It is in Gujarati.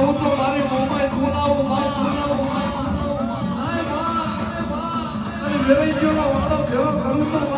Vamos tomar. વેરાઈટીઓનો વાળો ભેળો કરું તો